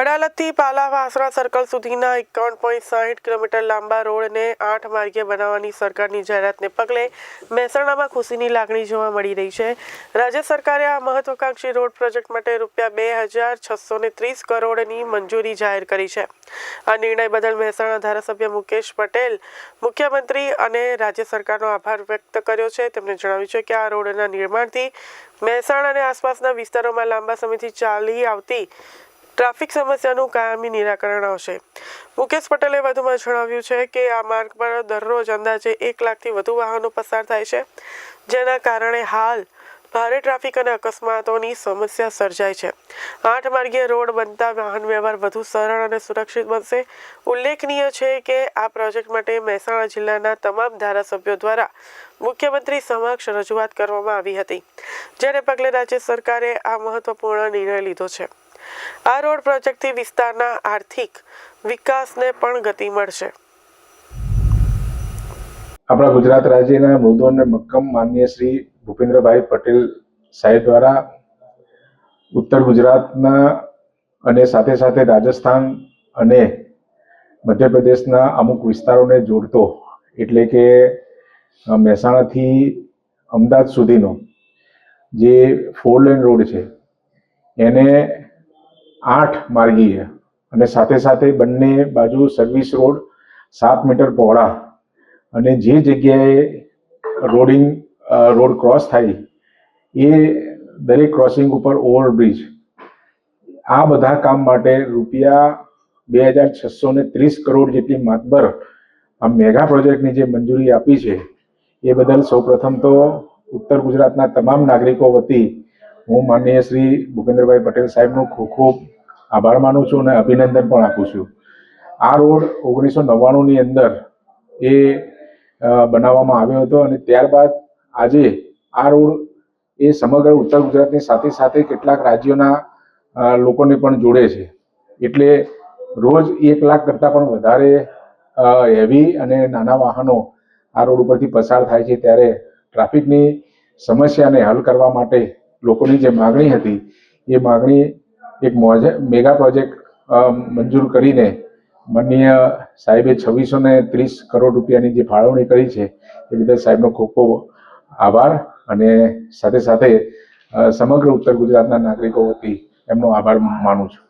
અડાલજથી પાલા Vasna circle સુધીના એકાવન point સાહીઠ કિલોમીટર લાંબા રોડને આઠ માર્ગીય બનાવવાની સરકારની જાહેરાતને પગલે મહેસાણામાં ખુશીની લાગણી જોવા મળી રહી છે. રાજ્ય સરકારે આ મહત્વાકાંક્ષી રોડ પ્રોજેક્ટ માટે રૂપિયા બે હજાર છસો ને ત્રીસ કરોડની મંજૂરી જાહેર કરી છે. આ નિર્ણય બદલ મહેસાણા ધારાસભ્ય મુકેશ પટેલ, મુખ્યમંત્રી અને રાજ્ય સરકારનો આભાર વ્યક્ત કર્યો છે. તેમણે જણાવ્યું છે કે આ રોડના નિર્માણથી મહેસાણા અને આસપાસના વિસ્તારોમાં લાંબા સમયથી ચાલી આવતી ટ્રાફિક સમસ્યાનું કાયમી નિરાકરણ આવશે. મુકેશ પટેલે વધુમાં જણાવ્યું છે કે આ માર્ગ પર દરરોજ અંદાજે એક લાખથી વધુ વાહનો પસાર થાય છે, જેના કારણે હાલ ભારે ટ્રાફિક અને અકસ્માતોની સમસ્યા સર્જાય છે. આઠ માર્ગીય રોડ બનતા વાહન વ્યવહાર વધુ સરળ અને સુરક્ષિત બનશે. ઉલ્લેખનીય છે કે આ પ્રોજેક્ટ માટે મહેસાણા જિલ્લાના તમામ ધારાસભ્યો દ્વારા મુખ્યમંત્રી સમક્ષ રજૂઆત કરવામાં આવી હતી, જેને પગલે રાજ્ય સરકારે આ મહત્વપૂર્ણ નિર્ણય લીધો છે. આ રોડ પ્રોજેક્ટથી વિસ્તારના આર્થિક વિકાસને પણ ગતિ મળશે. આપણા ગુજરાત રાજ્યના મૃદુ અને મક્કમ માનનીય શ્રી ભૂપેન્દ્રભાઈ પટેલ સાહેબ દ્વારા ઉત્તર ગુજરાતના અને સાથે સાથે રાજસ્થાન અને મધ્યપ્રદેશના અમુક વિસ્તારોને જોડતો, એટલે કે મહેસાણાથી અમદાવાદ સુધીનો જે ફોર લેન રોડ છે, એને આઠ માર્ગીય અને સાથે સાથે બંને બાજુ સર્વિસ રોડ સાત મીટર પહોળા. અને જે જગ્યાએ રોડિંગ રોડ ક્રોસ થાય, એ દરેક ક્રોસિંગ ઉપર ઓવરબ્રિજ આ બધા કામ માટે રૂપિયા બે હજાર છસો ને ત્રીસ કરોડ જેટલી માતબર આ મેગા પ્રોજેક્ટની જે મંજૂરી આપી છે, એ બદલ સૌપ્રથમ તો ઉત્તર ગુજરાતના તમામ નાગરિકો વતી હું માનનીય શ્રી ભૂપેન્દ્રભાઈ પટેલ સાહેબનું ખૂબ ખૂબ આભાર માનું છું અને અભિનંદન પણ આપું છું. આ રોડ ઓગણીસો નવ્વાણુંની અંદર એ બનાવવામાં આવ્યો હતો અને ત્યારબાદ આજે આ રોડ એ સમગ્ર ઉત્તર ગુજરાતની સાથે સાથે કેટલાક રાજ્યોના લોકોને પણ જોડે છે. એટલે રોજ એક લાખ કરતાં પણ વધારે હેવી અને નાના વાહનો આ રોડ ઉપરથી પસાર થાય છે. ત્યારે ટ્રાફિકની સમસ્યાને હલ કરવા માટે લોકોની જે માગણી હતી, એ માગણી એક મેગા પ્રોજેક્ટ મંજૂર કરીને માનનીય સાહેબે છવ્વીસો ને ત્રીસ કરોડ રૂપિયાની જે ફાળવણી કરી છે, એ બદલ સાહેબનો ખૂબ ખૂબ આભાર અને સાથે સાથે સમગ્ર ઉત્તર ગુજરાતના નાગરિકો વતી એમનો આભાર માનું છું.